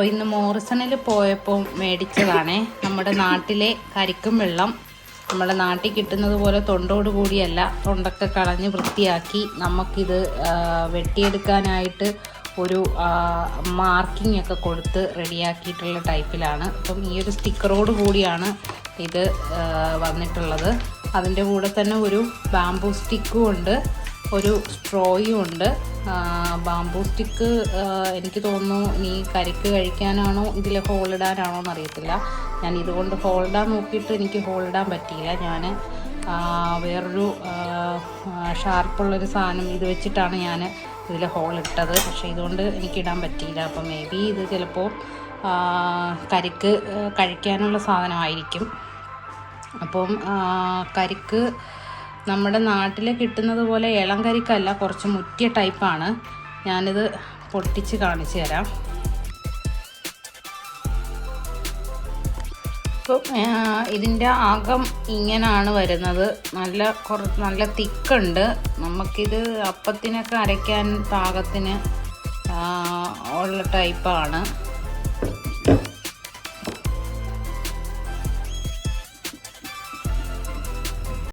അപ്പോൾ ഇന്ന് മോറിസണിൽ പോയപ്പോൾ മേടിച്ചതാണേ. നമ്മുടെ നാട്ടിലെ കരിക്കും വെള്ളം. നമ്മുടെ നാട്ടിൽ കിട്ടുന്നത് പോലെ തൊണ്ടോട് കൂടിയല്ല. തൊണ്ടൊക്കെ കളഞ്ഞ് വൃത്തിയാക്കി നമുക്കിത് വെട്ടിയെടുക്കാനായിട്ട് ഒരു മാർക്കിംഗ് ഒക്കെ കൊടുത്ത് റെഡിയാക്കിയിട്ടുള്ള ടൈപ്പിലാണ്. അപ്പം ഈ ഒരു സ്റ്റിക്കറോട് കൂടിയാണ് ഇത് വന്നിട്ടുള്ളത്. അതിന്റെ കൂടെ തന്നെ ഒരു ബാംബൂ സ്റ്റിക്കും ഉണ്ട്. ഒരു സ്ട്രോയും ഉണ്ട്. ബാംബൂ സ്റ്റിക്ക് എനിക്ക് തോന്നുന്നു ഇനി കരിക്ക് കഴിക്കാനാണോ ഇതിൽ ഹോളിടാനാണോ എന്നറിയത്തില്ല. ഞാൻ ഇതുകൊണ്ട് ഹോളിടാൻ നോക്കിയിട്ട് എനിക്ക് ഹോളിടാൻ പറ്റിയില്ല. ഞാൻ വേറൊരു ഷാർപ്പുള്ളൊരു സാധനം ഇത് വെച്ചിട്ടാണ് ഞാൻ ഇതിൽ ഹോൾ ഇട്ടത്. പക്ഷേ ഇതുകൊണ്ട് എനിക്ക് ഇടാൻ പറ്റിയില്ല. അപ്പോൾ മേ ബി ഇത് ചിലപ്പോൾ കരിക്ക് കഴിക്കാനുള്ള സാധനമായിരിക്കും. അപ്പം കരിക്ക് നമ്മുടെ നാട്ടിൽ കിട്ടുന്നത് പോലെ ഇളം കരിക്കല്ല കുറച്ച് മുറ്റിയ ടൈപ്പാണ് ഞാനിത് പൊട്ടിച്ച് കാണിച്ചു തരാം. ഇതിന്റെ അകം ഇങ്ങനെയാണ് വരുന്നത്. നല്ല കുറ നല്ല തിക്കുണ്ട്. നമുക്കിത് അപ്പത്തിനൊക്കെ അരയ്ക്കാൻ പാകത്തിന് ഉള്ള ടൈപ്പാണ്